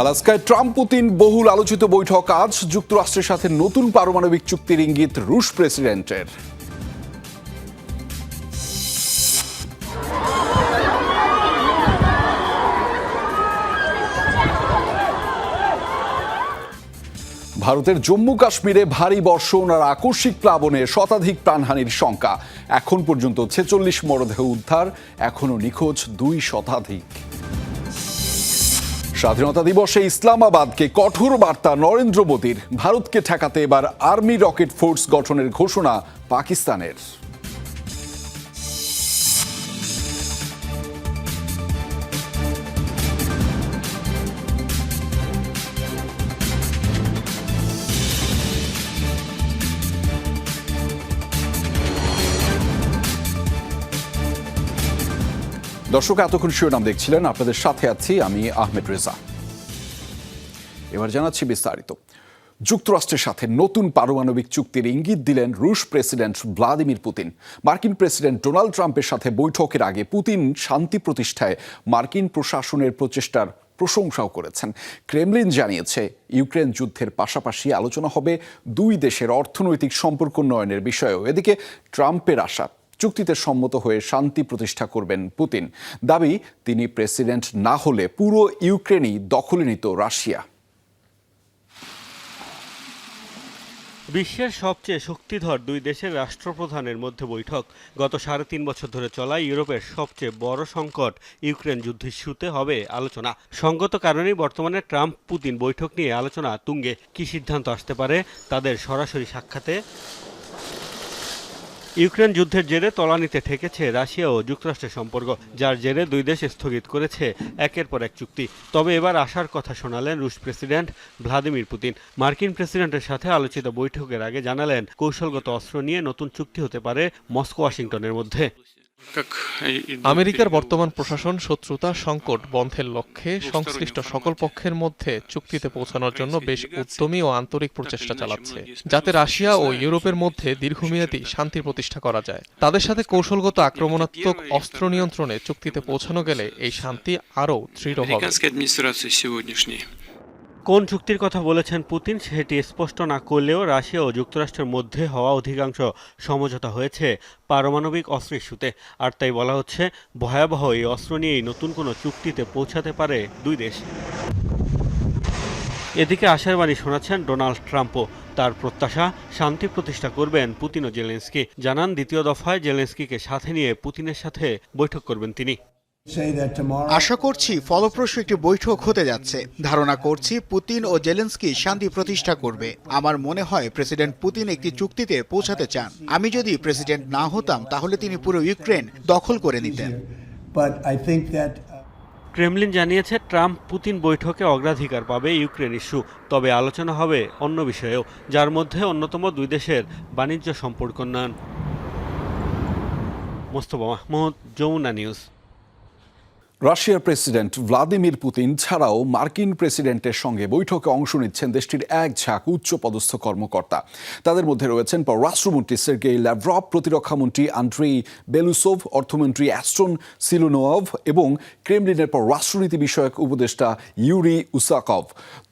আলাস্কায় Trump Putin বহুল আলোচিত বৈঠক আজ, যুক্তরাষ্ট্রের সাথে নতুন পারমাণবিক চুক্তির ইঙ্গিত রুশ প্রেসিডেন্টের। ভারতের জম্মু কাশ্মীরে ভারী বর্ষণ আর আকস্মিক প্লাবনে শতাধিক প্রাণহানির শঙ্কা। এখন পর্যন্ত ছেচল্লিশ মরদেহ উদ্ধার এখনও নিখোঁজ দুই শতাধিক। স্বাধীনতা দিবসে ইসলামাবাদকে কঠোর বার্তা নরেন্দ্র মোদীর, ভারতকে ঠেকাতে এবার আর্মি রকেট ফোর্স গঠনের ঘোষণা পাকিস্তানের। দর্শক, এতক্ষণ শিরোনাম দেখছিলেন। আপনাদের সাথে আছি আমি আহমেদ রেজা। এবার জানাচ্ছি বিস্তারিত। যুক্তরাষ্ট্রের সাথে নতুন পারমাণবিক চুক্তির ইঙ্গিত দিলেন রুশ প্রেসিডেন্ট ভ্লাদিমির পুতিন। মার্কিন প্রেসিডেন্ট ডোনাল্ড ট্রাম্পের সাথে বৈঠকের আগে পুতিন শান্তি প্রতিষ্ঠায় মার্কিন প্রশাসনের প্রচেষ্টার প্রশংসাও করেছেন। ক্রেমলিন জানিয়েছে, ইউক্রেন যুদ্ধের পাশাপাশি আলোচনা হবে দুই দেশের অর্থনৈতিক সম্পর্ক উন্নয়নের বিষয়েও। এদিকে ট্রাম্পের আশা চুক্তিতে সম্মত হয়ে শান্তি প্রতিষ্ঠা করবেন পুতিন। দাবি, তিনি প্রেসিডেন্ট না হলে পুরো ইউক্রেনই দখলে নিত রাশিয়া। বিশ্বের সবচেয়ে শক্তিধর দুই দেশের রাষ্ট্রপ্রধানের মধ্যে বৈঠক। গত সাড়ে তিন বছর ধরে চলা ইউরোপের সবচেয়ে বড় সংকট ইউক্রেন যুদ্ধ ইস্যুতে হবে আলোচনা। সঙ্গত কারণেই বর্তমানে ট্রাম্প পুতিন বৈঠক নিয়ে আলোচনা তুঙ্গে। কি সিদ্ধান্ত আসতে পারে, তাদের সরাসরি সাক্ষাতে ইউক্রেন যুদ্ধের জেরে তলানিতে ঠেকেছে রাশিয়া ও যুক্তরাষ্ট্রের সম্পর্ক, যার জেরে দুই দেশ স্থগিত করেছে একের পর এক চুক্তি। তবে এবার আসার কথা শোনালেন রুশ প্রেসিডেন্ট ভ্লাদিমির পুতিন। মার্কিন প্রেসিডেন্টের সাথে আলোচিত বৈঠকের আগে জানালেন, কৌশলগত অস্ত্র নিয়ে নতুন চুক্তি হতে পারে মস্কো ওয়াশিংটনের মধ্যে। আমেরিকার বর্তমান প্রশাসন শত্রুতা সংকট বন্ধের লক্ষ্যে সংশ্লিষ্ট সকল পক্ষের মধ্যে চুক্তিতে পৌঁছানোর জন্য বেশ উদ্যমী ও আন্তরিক প্রচেষ্টা চালাচ্ছে। যাতে রাশিয়া ও ইউরোপের মধ্যে দীর্ঘমেয়াদী শান্তি প্রতিষ্ঠা করা যায়। তাদের সাথে কৌশলগত আক্রমণাত্মক অস্ত্র নিয়ন্ত্রণে চুক্তিতে পৌঁছানো গেলে এই শান্তি আরও দৃঢ় হবে। কোন চুক্তির কথা বলেছেন পুতিন সেটি স্পষ্ট না করলেও রাশিয়া ও যুক্তরাষ্ট্রের মধ্যে হওয়া অধিকাংশ সমঝোতা হয়েছে পারমাণবিক অস্ত্র ইস্যুতে। আর তাই বলা হচ্ছে, ভয়াবহ এই অস্ত্র নিয়েই নতুন কোনো চুক্তিতে পৌঁছাতে পারে দুই দেশ। এদিকে আশার বাণী শোনাচ্ছেন ডোনাল্ড ট্রাম্পও। তার প্রত্যাশা, শান্তি প্রতিষ্ঠা করবেন পুতিন ও জেলেন্সকি। জানান, দ্বিতীয় দফায় জেলেন্সকিকে সাথে নিয়ে পুতিনের সাথে বৈঠক করবেন তিনি। আশা করছি ফলপ্রসূ একটি বৈঠক হতে যাচ্ছে। ধারণা করছি পুতিন ও জেলেন্সকি শান্তি প্রতিষ্ঠা করবে। আমার মনে হয় প্রেসিডেন্ট পুতিন একটি চুক্তিতে পৌঁছাতে চান। আমি যদি প্রেসিডেন্ট না হতাম তাহলে তিনি পুরো ইউক্রেন দখল করে নিতেন। Uh, ক্রেমলিন জানিয়েছে ট্রাম্প পুতিন বৈঠকে অগ্রাধিকার পাবে ইউক্রেন ইস্যু। তবে আলোচনা হবে অন্য বিষয়েও যার মধ্যে অন্যতম দুই দেশের বাণিজ্য সম্পর্ক উন্নয়ন। মোস্তফা মাহমুদ যমুনা নিউজ। রাশিয়ার প্রেসিডেন্ট ভ্লাদিমির পুতিন ছাড়াও মার্কিন প্রেসিডেন্টের সঙ্গে বৈঠকে অংশ নিচ্ছেন দেশটির এক ঝাঁক উচ্চপদস্থ কর্মকর্তা। তাদের মধ্যে রয়েছেন পররাষ্ট্রমন্ত্রী সের্গেই ল্যাভ্রভ প্রতিরক্ষামন্ত্রী আন্ড্রি বেলুসোভ, অর্থমন্ত্রী অ্যাস্ট্রন সিলুনোভ এবং ক্রেমলিনের পররাষ্ট্রনীতি বিষয়ক উপদেষ্টা ইউরি উসাকভ।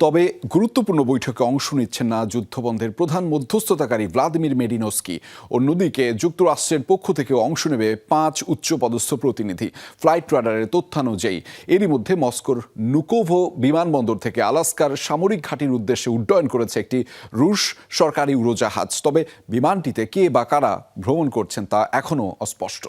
তবে গুরুত্বপূর্ণ বৈঠকে অংশ নিচ্ছেন না যুদ্ধবন্ধের প্রধান মধ্যস্থতাকারী ভ্লাদিমির মেডিনস্কি অন্যদিকে যুক্তরাষ্ট্রের পক্ষ থেকে অংশ নেবে পাঁচ উচ্চপদস্থ প্রতিনিধি। ফ্লাইট রাডারের তথ্যানুযায়ী এরই মধ্যে মস্কোর নুকোভো বিমানবন্দর থেকে আলাস্কার সামরিক ঘাঁটির উদ্দেশ্যে উড্ডয়ন করেছে একটি রুশ সরকারি উড়োজাহাজ। তবে বিমানটিতে কে বা কারা ভ্রমণ করছেন তা এখনও অস্পষ্ট।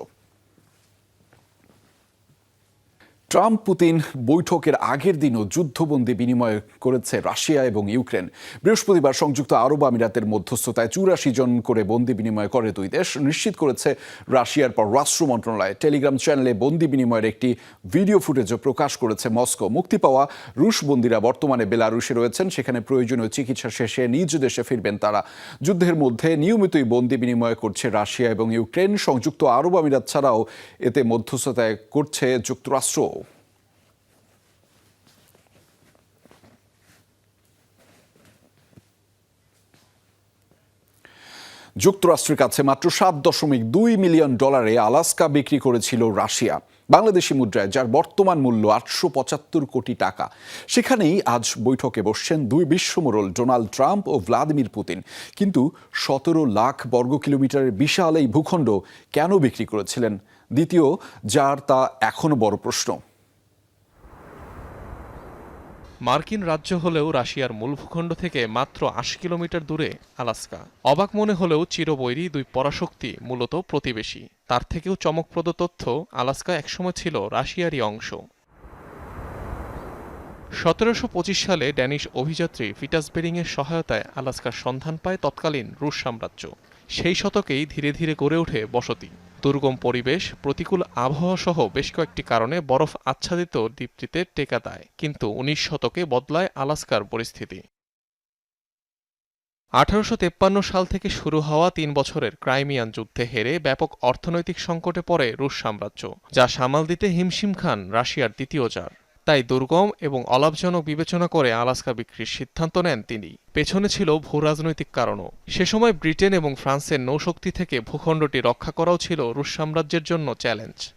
ট্রাম্প পুতিন বৈঠকের আগের দিনও যুদ্ধবন্দি বিনিময় করেছে রাশিয়া এবং ইউক্রেন। বৃহস্পতিবার সংযুক্ত আরব আমিরাতের মধ্যস্থতায় চুরাশি জন করে বন্দি বিনিময় করে দুই দেশ নিশ্চিত করেছে রাশিয়ার পররাষ্ট্র মন্ত্রণালয়। টেলিগ্রাম চ্যানেলে বন্দি বিনিময়ের একটি ভিডিও ফুটেজও প্রকাশ করেছে মস্কো। মুক্তি পাওয়া রুশ বন্দিরা বর্তমানে বেলারুশে রয়েছেন, সেখানে প্রয়োজনীয় চিকিৎসা শেষে নিজ দেশে ফিরবেন তারা। যুদ্ধের মধ্যে নিয়মিতই বন্দি বিনিময় করছে রাশিয়া এবং ইউক্রেন। সংযুক্ত আরব আমিরাত ছাড়াও এতে মধ্যস্থতায় করছে যুক্তরাষ্ট্র যুক্তরাষ্ট্রের কাছে মাত্র সাত দশমিক দুই মিলিয়ন ডলারে আলাস্কা বিক্রি করেছিল রাশিয়া, বাংলাদেশি মুদ্রায়, যার বর্তমান মূল্য আটশো পঁচাত্তর কোটি টাকা। সেখানেই আজ বৈঠকে বসছেন দুই বিশ্বমোড়ল, ডোনাল্ড ট্রাম্প ও ভ্লাদিমির পুতিন। কিন্তু সতেরো লাখ বর্গ কিলোমিটারের বিশাল এই ভূখণ্ড কেন বিক্রি করেছিলেন? দ্বিতীয়, যার তা এখনও বড় প্রশ্ন। মার্কিন রাজ্য হলেও রাশিয়ার মূল ভূখণ্ড থেকে মাত্র আশি কিলোমিটার দূরে আলাস্কা। অবাক মনে হলেও চিরবৈরী দুই পরাশক্তি মূলত প্রতিবেশী। তার থেকেও চমকপ্রদ তথ্য, আলাস্কা একসময় ছিল রাশিয়ারই অংশ। সতেরোশো পঁচিশ সালে ড্যানিশ অভিযাত্রী ফিটাসবেরিংয়ের সহায়তায় আলাস্কার সন্ধান পায় তৎকালীন রুশ সাম্রাজ্য। সেই শতকেই ধীরে ধীরে গড়ে ওঠে বসতি। দুর্গম পরিবেশ, প্রতিকূল আবহাওয়া সহ বেশ কয়েকটি কারণে বরফ আচ্ছাদিত দ্বীপটিতে টেকা দেয়, কিন্তু উনিশ শতকে বদলায় আলাস্কার পরিস্থিতি। আঠারোশো সাল থেকে শুরু হওয়া তিন বছরের ক্রাইমিয়ান যুদ্ধে হেরে ব্যাপক অর্থনৈতিক সংকটে পড়ে রুশ সাম্রাজ্য, যা সামাল দিতে হিমশিম খান রাশিয়ার দ্বিতীয় জার। তাই দুর্গম এবং অলাভজনক বিবেচনা করে আলাস্কা বিক্রির সিদ্ধান্ত নেন তিনি। পেছনে ছিল ভূ রাজনৈতিক কারণও। সে সময় ব্রিটেন এবং ফ্রান্সের নৌশক্তি থেকে ভূখণ্ডটি রক্ষা করাও ছিল রুশ সাম্রাজ্যের জন্য চ্যালেঞ্জ।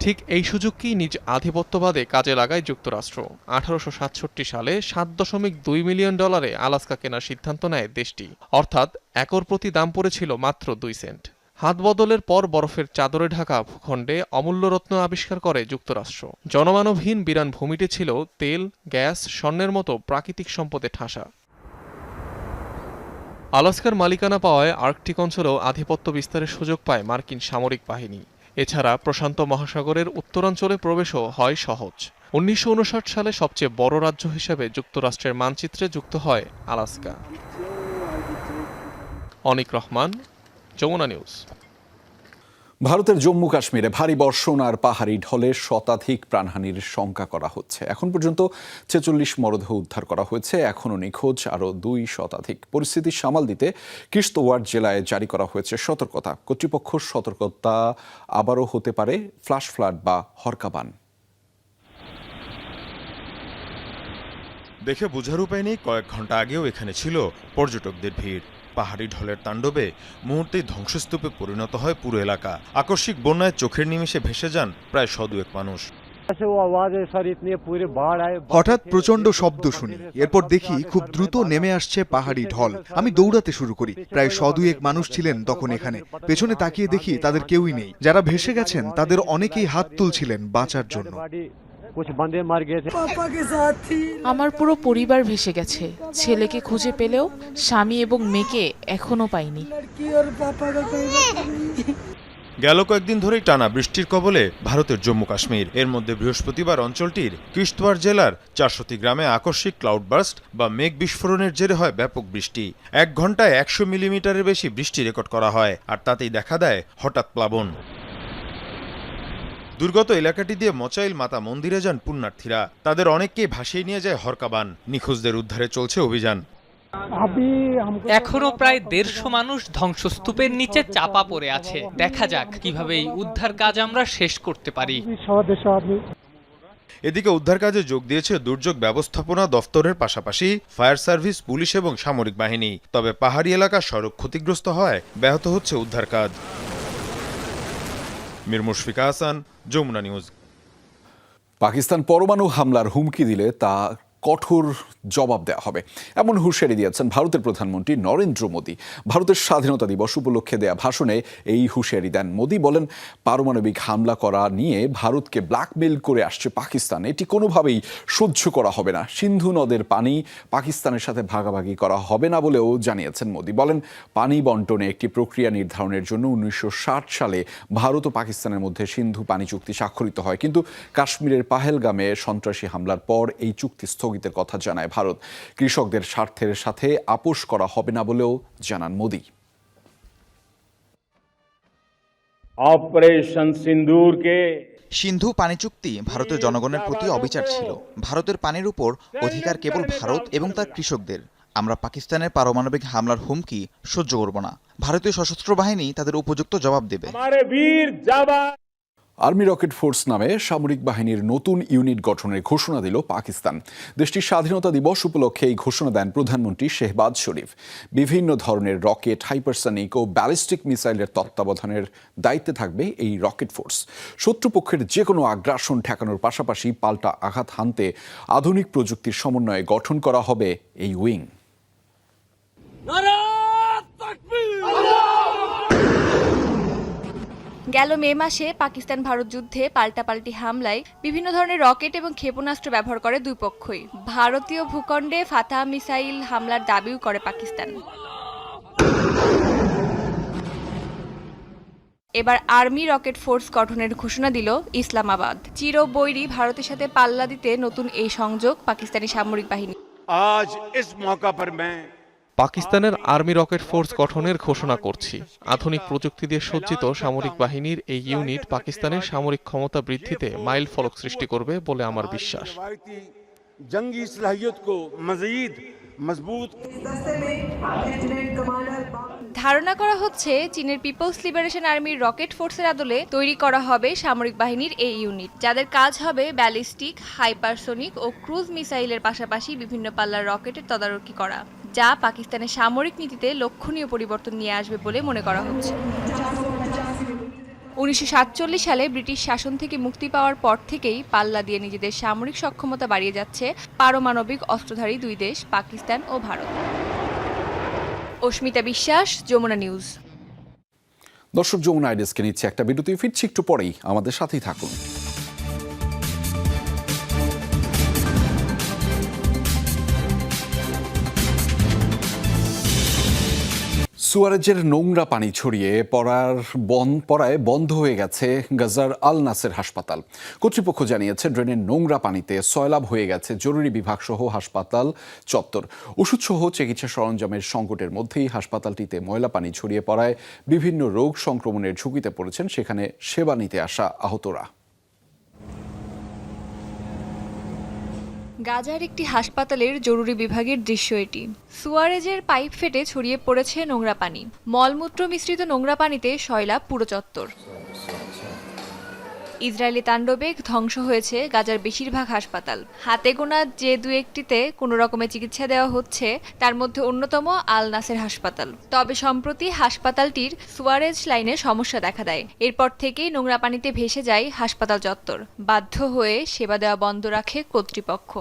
ঠিক এই সুযোগকেই নিজ আধিপত্যবাদে কাজে লাগায় যুক্তরাষ্ট্র। আঠারোশো সাতষট্টি সালে সাত দশমিক দুই মিলিয়ন ডলারে আলাস্কা কেনার সিদ্ধান্ত নেয় দেশটি। অর্থাৎ একর প্রতি দাম পড়েছিল মাত্র দুই সেন্ট। হাত বদলের পর বরফের চাদরে ঢাকা ভূখণ্ডে অমূল্য রত্ন আবিষ্কার করে যুক্তরাষ্ট্র। জনমানবহীন বিরান ভূমিটি ছিল তেল, গ্যাস, স্বর্ণের মতো প্রাকৃতিক সম্পদে ঠাসা। আলাস্কার মালিকানা পাওয়ায় আর্কটিক অঞ্চলেও আধিপত্য বিস্তারের সুযোগ পায় মার্কিন সামরিক বাহিনী। এছাড়া প্রশান্ত মহাসাগরের উত্তরাঞ্চলে প্রবেশও হয় সহজ। উনিশশো উনষাট সালে সবচেয়ে বড় রাজ্য হিসেবে যুক্তরাষ্ট্রের মানচিত্রে যুক্ত হয় আলাস্কা। অনিক রহমান যমুনা নিউজ। ভারতের জম্মু কাশ্মীরে ভারী বর্ষণ আর পাহাড়ি ঢলে শতাধিক প্রাণহানির শঙ্কা করা হচ্ছে। এখন পর্যন্ত ছেচল্লিশ মরদেহ উদ্ধার করা হয়েছে। এখনও নিখোঁজ আরও দুই শতাধিক। পরিস্থিতি সামাল দিতে কিশতওয়াড় জেলায় জারি করা হয়েছে সতর্কতা। কর্তৃপক্ষ সতর্কতা আবারও হতে পারে ফ্লাশ ফ্লাড বা হরকাবান দেখে বোঝার উপায় নেই কয়েক ঘণ্টা আগেও এখানে ছিল পর্যটকদের ভিড়। পাহাড়ি ঢলের তাণ্ডবে মুহূর্তেই ধ্বংসস্তূপে পরিণত হয় পুরো এলাকা। আকস্মিক বন্যায় চোখের নিমিষে ভেসে যান প্রায় শদুয়েক মানুষ। হঠাৎ প্রচণ্ড শব্দ শুনি। এরপর দেখি খুব দ্রুত নেমে আসছে পাহাড়ি ঢল। আমি দৌড়াতে শুরু করি। প্রায় শদুয়েক মানুষ ছিলেন তখন এখানে। পেছনে তাকিয়ে দেখি তাদের কেউই নেই। যারা ভেসে গেছেন, তাদের অনেকেই হাত তুলছিলেন বাঁচার জন্য। আমার পুরো পরিবার ভেসে গেছে। ছেলেকে খুঁজে পেলেও স্বামী এবং মেয়েকে এখনও পাইনি। গেল কয়েকদিন ধরেই টানা বৃষ্টির কবলে ভারতের জম্মু কাশ্মীর। এর মধ্যে বৃহস্পতিবার অঞ্চলটির কিশতওয়াড় জেলার চারশোটি গ্রামে আকস্মিক ক্লাউডবার্স্ট বা মেঘ বিস্ফোরণের জেরে হয় ব্যাপক বৃষ্টি। এক ঘন্টায় একশো মিলিমিটারের বেশি বৃষ্টি রেকর্ড করা হয় আর তাতেই দেখা দেয় হঠাৎ প্লাবন। দুর্গত এলাকাটি দিয়ে মচাইল মাতা মন্দিরে যান পুণ্যার্থীরা। তাদের অনেককেই ভাসিয়ে নিয়ে যায় হরকাবান। নিখোঁজদের উদ্ধারে চলছে অভিযান। এখনও প্রায় দেড়শো মানুষ ধ্বংসস্তূপের নিচে চাপা পড়ে আছে। দেখা যাক কীভাবে এই উদ্ধার কাজ আমরা শেষ করতে পারি। এদিকে উদ্ধার কাজে যোগ দিয়েছে দুর্যোগ ব্যবস্থাপনা দফতরের পাশাপাশি ফায়ার সার্ভিস পুলিশ এবং সামরিক বাহিনী। তবে পাহাড়ি এলাকা সড়ক ক্ষতিগ্রস্ত হয় ব্যাহত হচ্ছে উদ্ধার কাজ। মীর মুশফিকা হাসান যমুনা নিউজ। পাকিস্তান পরমাণু হামলার হুমকি দিলে তা কঠোর জবাব দেওয়া হবে। এমন হুঁশিয়ারি দিয়েছেন ভারতের প্রধানমন্ত্রী নরেন্দ্র মোদী। ভারতের স্বাধীনতা দিবস উপলক্ষে দেয়া ভাষণে এই হুঁশিয়ারি দেন। মোদী বলেন, পারমাণবিক হামলা করা নিয়ে ভারতকে ব্ল্যাকমেল করে আসছে পাকিস্তান। এটি কোনোভাবেই সহ্য করা হবে না। সিন্ধু নদের পানি পাকিস্তানের সাথে ভাগাভাগি করা হবে না বলেও জানিয়েছেন মোদী। বলেন, পানি বন্টনে একটি প্রক্রিয়া নির্ধারণের জন্য উনিশশো ষাট সালে ভারত ও পাকিস্তানের মধ্যে সিন্ধু পানি চুক্তি স্বাক্ষরিত হয়। কিন্তু কাশ্মীরের পাহেলগামে সন্ত্রাসী হামলার পর এই চুক্তি স্থগিতের কথা জানায় ভারত। কৃষকদের স্বার্থের সাথে আপোষ করা হবে না বলেও জানান মোদি। অপারেশন সিন্দুর সিন্ধু পানি চুক্তি ভারতের জনগণের প্রতি অবিচার ছিল। ভারতের পানির উপর অধিকার কেবল ভারত এবং তার কৃষকদের। আমরা পাকিস্তানের পারমাণবিক হামলার হুমকি সহ্য করব না। ভারতীয় সশস্ত্র বাহিনী তাদের উপযুক্ত জবাব দেবে। আর্মি রকেট ফোর্স নামে সামরিক বাহিনীর নতুন ইউনিট গঠনের ঘোষণা দিল পাকিস্তান। দেশটির স্বাধীনতা দিবস উপলক্ষে এই ঘোষণা দেন প্রধানমন্ত্রী শেহবাজ শরীফ। বিভিন্ন ধরনের রকেট, হাইপারসনিক ও ব্যালিস্টিক মিসাইলের তত্ত্বাবধানের দায়িত্বে থাকবে এই রকেট ফোর্স। শত্রুপক্ষের যে কোনো আগ্রাসন ঠেকানোর পাশাপাশি পাল্টা আঘাত হানতে আধুনিক প্রযুক্তির সমন্বয়ে গঠন করা হবে এই উইং। গেল মে মাসে পাকিস্তান ভারত যুদ্ধে পাল্টাপাল্টি হামলায় বিভিন্ন ধরনের রকেট এবং ক্ষেপণাস্ত্র ব্যবহার করে দুই পক্ষই। ভারতীয় ভূখণ্ডে ফাতা মিসাইল হামলার দাবিও করে পাকিস্তান। এবার আর্মি রকেট ফোর্স গঠনের ঘোষণা দিল ইসলামাবাদ। চিরবৈরি ভারতের সাথে পাল্লা দিতে নতুন এই সংযোগ পাকিস্তানি সামরিক বাহিনী। আজ ইস মৌকা পর পাকিস্তানের আর্মি রকেট ফোর্স গঠনের ঘোষণা করছি। আধুনিক প্রযুক্তি দিয়ে সজ্জিত সামরিক বাহিনীর এই ইউনিট পাকিস্তানের সামরিক ক্ষমতা বৃদ্ধিতে মাইল ফলক সৃষ্টি করবে বলে আমার বিশ্বাস। ধারণা করা হচ্ছে চীনের পিপলস লিবারেশন আর্মির রকেট ফোর্সের আদলে তৈরি করা হবে সামরিক বাহিনীর এই ইউনিট যাদের কাজ হবে ব্যালিস্টিক হাইপারসোনিক ও ক্রুজ মিসাইলের পাশাপাশি বিভিন্ন পাল্লার রকেটের তদারকি করা। যা পাকিস্তানের সামরিক নীতিতে লক্ষণীয় পরিবর্তন নিয়ে আসবে বলে মনে করা হচ্ছে। উনিশশো সাতচল্লিশ সালে ব্রিটিশ শাসন থেকে মুক্তি পাওয়ার পর থেকেই পাল্লা দিয়ে নিজেদের সামরিক সক্ষমতা বাড়িয়ে যাচ্ছে পারমাণবিক অস্ত্রধারী দুই দেশ, পাকিস্তান ও ভারত। অস্মিতা বিশ্বাস, যমুনা নিউজ। দর্শক, যমুনা আইডিয়াসকে নিচ্ছে একটা বিরতি ফিরছি একটু পরেই। আমাদের সাথেই থাকুন। সুয়ারেজের নোংরা পানি ছড়িয়ে পড়ার বন পড়ায় বন্ধ হয়ে গেছে গাজার আল নাসের হাসপাতাল। কর্তৃপক্ষ জানিয়েছে, ড্রেনের নোংরা পানিতে সয়লাভ হয়ে গেছে জরুরি বিভাগ সহ হাসপাতাল চত্বর। ওষুধ সহ চিকিৎসা সরঞ্জামের সংকটের মধ্যেই হাসপাতালটিতে ময়লা পানি ছড়িয়ে পড়ায় বিভিন্ন রোগ সংক্রমণের ঝুঁকিতে পড়েছেন। সেখানে সেবা নিতে আসা আহতরা। গাজার একটি হাসপাতালের জরুরি বিভাগের দৃশ্য এটি। সুয়ারেজের পাইপ ফেটে ছড়িয়ে পড়েছে নোংরা পানি। মলমূত্র মিশ্রিত নোংরা পানিতে শয়লা পুরো চত্বর। ইসরায়েলি তাণ্ডবে ধ্বংস হয়েছে গাজার বেশিরভাগ হাসপাতাল। হাতে গোনা যে দু একটিতে কোনো রকমের চিকিৎসা দেওয়া হচ্ছে, তার মধ্যে অন্যতম আল নাসের হাসপাতাল। তবে সম্প্রতি হাসপাতালটির সুয়ারেজ লাইনে সমস্যা দেখা দেয়। এরপর থেকেই নোংরা পানিতে ভেসে যায় হাসপাতাল চত্বর। বাধ্য হয়ে সেবা দেওয়া বন্ধ রাখে কর্তৃপক্ষ।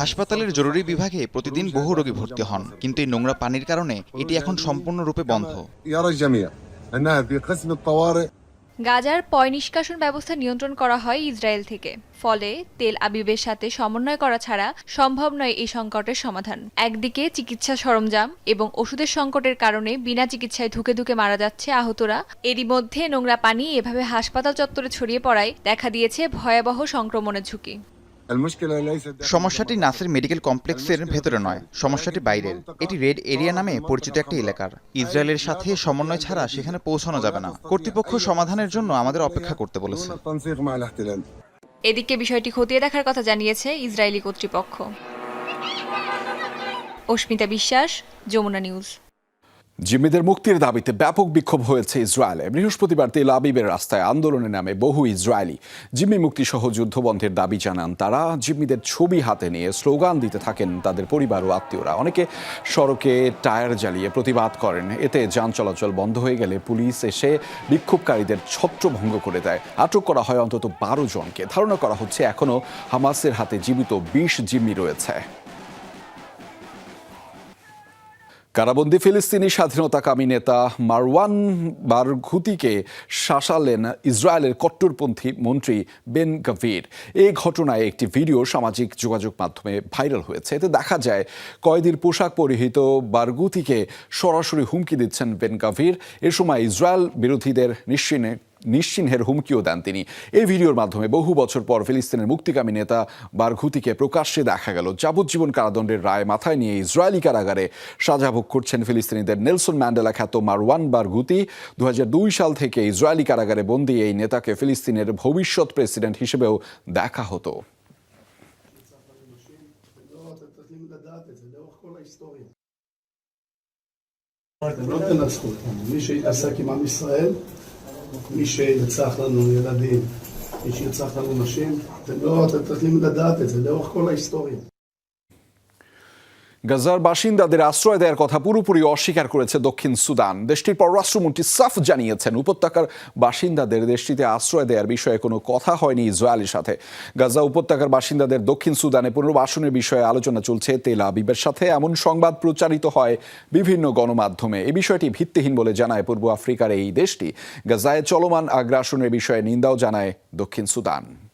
হাসপাতালের জরুরি বিভাগে প্রতিদিন বহু রোগী ভর্তি হন কিন্তু এই নোংরা পানির কারণে এটি এখন সম্পূর্ণরূপে বন্ধ। গাজার পয় নিষ্কাশন ব্যবস্থা নিয়ন্ত্রণ করা হয় ইসরায়েল থেকে। ফলে তেল আবিবের সাথে সমন্বয় করা ছাড়া সম্ভব নয় এই সংকটের সমাধান। একদিকে চিকিৎসা সরঞ্জাম এবং ওষুধের সংকটের কারণে বিনা চিকিৎসায় ধুকে ধুকে মারা যাচ্ছে আহতরা। এরই মধ্যে নোংরা পানি এভাবে হাসপাতাল চত্বরে ছড়িয়ে পড়ায় দেখা দিয়েছে ভয়াবহ সংক্রমণের ঝুঁকি। সমস্যাটি নাসের মেডিকেল কমপ্লেক্সের ভেতরে নয় সমস্যাটি বাইরের। এটি রেড এরিয়া নামে পরিচিত একটি এলাকার। ইসরায়েলের সাথে সমন্বয় ছাড়া সেখানে পৌঁছানো যাবে না। কর্তৃপক্ষ সমাধানের জন্য আমাদের অপেক্ষা করতে বলেছে। এদিকে বিষয়টি খতিয়ে দেখার কথা জানিয়েছে ইসরায়েলি কর্তৃপক্ষ। অস্মিতা বিশ্বাস যমুনা নিউজ। জিম্মিদের মুক্তির দাবিতে ব্যাপক বিক্ষোভ হয়েছে ইসরায়েলে। বৃহস্পতিবার তেল আবিবের রাস্তায় আন্দোলনে নামে বহু ইসরায়েলি। জিম্মি মুক্তি সহ যুদ্ধবন্ধের দাবি জানান তারা। জিম্মিদের ছবি হাতে নিয়ে স্লোগান দিতে থাকেন তাদের পরিবার ও আত্মীয়রা। অনেকে সড়কে টায়ার জ্বালিয়ে প্রতিবাদ করেন। এতে যান চলাচল বন্ধ হয়ে গেলে পুলিশ এসে বিক্ষোভকারীদের ছত্রভঙ্গ করে দেয়। আটক করা হয় অন্তত বারো জনকে। ধারণা করা হচ্ছে এখনও হামাসের হাতে জীবিত বিশ জিম্মি রয়েছে। কারাবন্দি ফিলিস্তিনি স্বাধীনতাকামী নেতা মারওয়ান বারঘুতিকে শাসালেন ইসরায়েলের কট্টরপন্থী মন্ত্রী বেন গাভির। এই ঘটনায় একটি ভিডিও সামাজিক যোগাযোগ মাধ্যমে ভাইরাল হয়েছে। এতে দেখা যায়, কয়েদির পোশাক পরিহিত বারগুতিকে সরাসরি হুমকি দিচ্ছেন বেন গাভির। এ সময় ইসরায়েল বিরোধীদের নিশ্চিনে নিশ্চিহ্নের হুমকিও দেন তিনি এই ভিডিওর মাধ্যমে বহু বছর পর ফিলিস্তিনের মুক্তিকামী নেতা বারঘুতিকে প্রকাশ্যে দেখা গেল যাবজ্জীবন কারাদণ্ডের রায় মাথায় নিয়ে ইসরায়েলি কারাগারে সাজা ভোগ করছেন ফিলিস্তিনিদের নেলসন ম্যান্ডেলা খ্যাত মারওয়ান বারগুতি দু সাল থেকে ইসরায়েলি কারাগারে বন্দী এই নেতাকে ফিলিস্তিনের ভবিষ্যৎ প্রেসিডেন্ট হিসেবেও দেখা হতো לא תנצחו אותנו. מי שהתעסק עם עם ישראל מי שירצח לנו ילדים, מי שירצח לנו נשים, אתם לא, אתם צריכים לדעת את זה לאורך כל ההיסטוריה. গাজার বাসিন্দাদের আশ্রয় দেওয়ার কথা পুরোপুরি অস্বীকার করেছে দক্ষিণ সুদান। দেশটির পররাষ্ট্রমন্ত্রী সাফ জানিয়েছেন, উপত্যকার বাসিন্দাদের দেশটিতে আশ্রয় দেওয়ার বিষয়ে কোনো কথা হয়নি ইসরায়েলের সাথে। গাজা উপত্যকার বাসিন্দাদের দক্ষিণ সুদানে পুনর্বাসনের বিষয়ে আলোচনা চলছে তেল আবিবের সাথে। এমন সংবাদ প্রচারিত হয় বিভিন্ন গণমাধ্যমে। এই বিষয়টি ভিত্তিহীন বলে জানায় পূর্ব আফ্রিকার এই দেশটি। গাজায় চলমান আগ্রাসনের বিষয়ে নিন্দাও জানায় দক্ষিণ সুদান।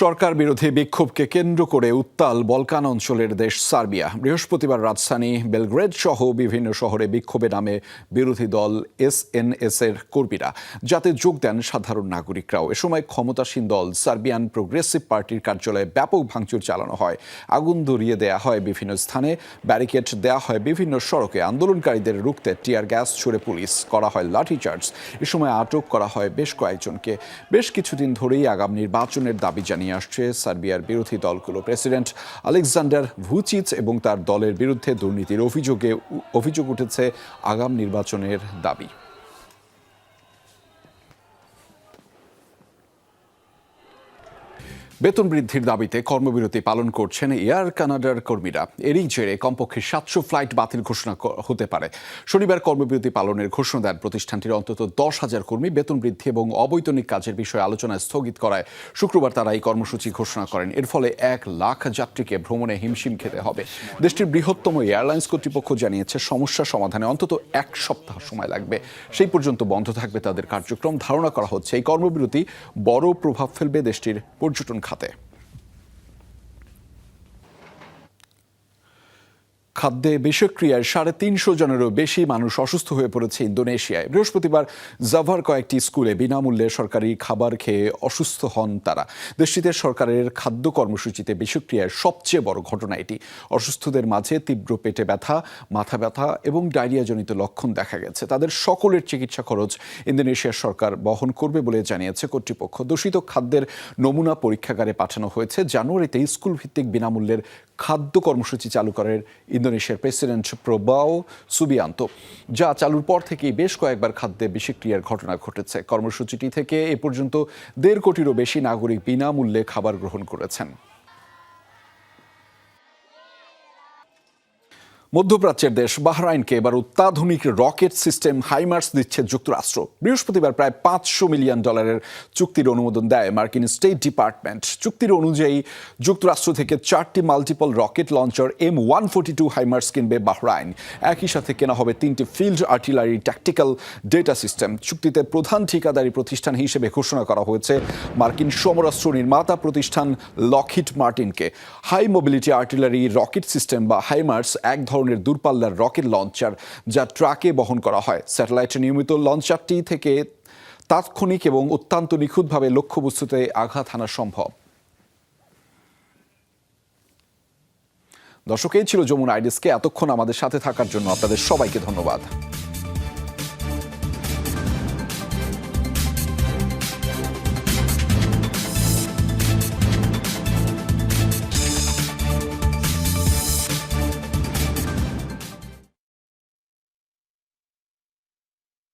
সরকার বিরোধী বিক্ষোভকে কেন্দ্র করে উত্তাল বলকান অঞ্চলের দেশ সার্বিয়া। বৃহস্পতিবার রাজধানী বেলগ্রেড সহ বিভিন্ন শহরে বিক্ষোভে নামে বিরোধী দল এসএনএস এর কর্মীরা। যাতে যোগ দেন সাধারণ নাগরিকরাও। এ সময় ক্ষমতাসীন দল সার্বিয়ান প্রোগ্রেসিভ পার্টির কার্যালয়ে ব্যাপক ভাঙচুর চালানো হয়। আগুন ধরিয়ে দেয়া হয় বিভিন্ন স্থানে। ব্যারিকেড দেয়া হয় বিভিন্ন সড়কে। আন্দোলনকারীদের রুখতে টিয়ার গ্যাস ছুড়ে পুলিশ। করা হয় লাঠিচার্জ। এ সময় আটক করা হয় বেশ কয়েকজনকে। বেশ কিছুদিন ধরেই আগাম নির্বাচনের দাবি জানিয়ে আসছে সার্বিয়ার বিরোধী দলগুলো। প্রেসিডেন্ট আলেকজান্ডার ভুচিচ এবং তার দলের বিরুদ্ধে দুর্নীতির অভিযোগে অভিযোগ উঠেছে আগাম নির্বাচনের দাবি। বেতন বৃদ্ধির দাবিতে কর্মবিরতি পালন করছেন এয়ার কানাডার কর্মীরা। এরই জেরে কমপক্ষে সাতশো ফ্লাইট বাতিল ঘোষণা হতে পারে। শনিবার কর্মবিরতি পালনের ঘোষণা দেন প্রতিষ্ঠানটির অন্তত দশ হাজার কর্মী বেতন বৃদ্ধি এবং অবৈতনিক কাজের বিষয়ে আলোচনায় স্থগিত করায়। শুক্রবার তারা এই কর্মসূচি ঘোষণা করেন। এর ফলে এক লাখ যাত্রীকে ভ্রমণে হিমশিম খেতে হবে। দেশটির বৃহত্তম এয়ারলাইন্স কর্তৃপক্ষ জানিয়েছে, সমস্যা সমাধানে অন্তত এক সপ্তাহ সময় লাগবে। সেই পর্যন্ত বন্ধ থাকবে তাদের কার্যক্রম। ধারণা করা হচ্ছে, এই কর্মবিরতি বড় প্রভাব ফেলবে দেশটির পর্যটন খাতে খাতে খাদ্যে বিষক্রিয়ায় সাড়ে তিনশো জনেরও বেশি মানুষ অসুস্থ হয়ে পড়েছে ইন্দোনেশিয়ায়। বৃহস্পতিবার জাভার কয়েকটি স্কুলে বিনামূল্যে সরকারি খাবার খেয়ে অসুস্থ হন তারা। দেশটিতে সরকারের খাদ্য কর্মসূচিতে বিষক্রিয়ার সবচেয়ে বড় ঘটনা এটি। অসুস্থদের মাঝে তীব্র পেটে ব্যথা, মাথা ব্যথা এবং ডায়রিয়াজনিত লক্ষণ দেখা গেছে। তাদের সকলের চিকিৎসা খরচ ইন্দোনেশিয়ার সরকার বহন করবে বলে জানিয়েছে কর্তৃপক্ষ। দূষিত খাদ্যের নমুনা পরীক্ষাগারে পাঠানো হয়েছে। জানুয়ারিতে স্কুল ভিত্তিক বিনামূল্যের খাদ্য কর্মসূচি চালু করেন ইন্দোনেশিয়ার প্রেসিডেন্ট প্রবাও সুবিয়ান্ত, যা চালুর পর থেকেই বেশ কয়েকবার খাদ্যে বিষক্রিয়ার ঘটনা ঘটেছে। কর্মসূচিটি থেকে এ পর্যন্ত দেড় কোটিরও বেশি নাগরিক বিনামূল্যে খাবার গ্রহণ করেছেন। মধ্যপ্রাচ্যের দেশ বাহরাইনকে এবার অত্যাধুনিক রকেট সিস্টেম হাইমার্স দিচ্ছে যুক্তরাষ্ট্র। বৃহস্পতিবার প্রায় পাঁচশো মিলিয়ন ডলারের চুক্তির অনুমোদন দেয় মার্কিন স্টেট ডিপার্টমেন্ট। চুক্তির অনুযায়ী যুক্তরাষ্ট্র থেকে চারটি multiple rocket launcher M one forty two HIMARS কিনবে বাহরাইন। একই সাথে কেনা হবে তিনটি field artillery tactical data system. চুক্তিতে প্রধান ঠিকাদারি প্রতিষ্ঠান হিসেবে ঘোষণা করা হয়েছে মার্কিন সমরাস্ত্র নির্মাতা প্রতিষ্ঠান Lockheed মার্টিনকে। High mobility artillery rocket system বা হাইমার্স এক ধরনের দূরপাল্লার রকেট লঞ্চার যা ট্রাকে বহন করা হয়। স্যাটেলাইটের নিয়মিত লঞ্চারটি থেকে তাৎক্ষণিক এবং অত্যন্ত নিখুঁতভাবে লক্ষ্যবস্তুতে আঘাত হানা সম্ভব। দর্শক, এই ছিল যমুনা আইডিসকে এতক্ষণ আমাদের সাথে থাকার জন্য আপনাদের সবাইকে ধন্যবাদ।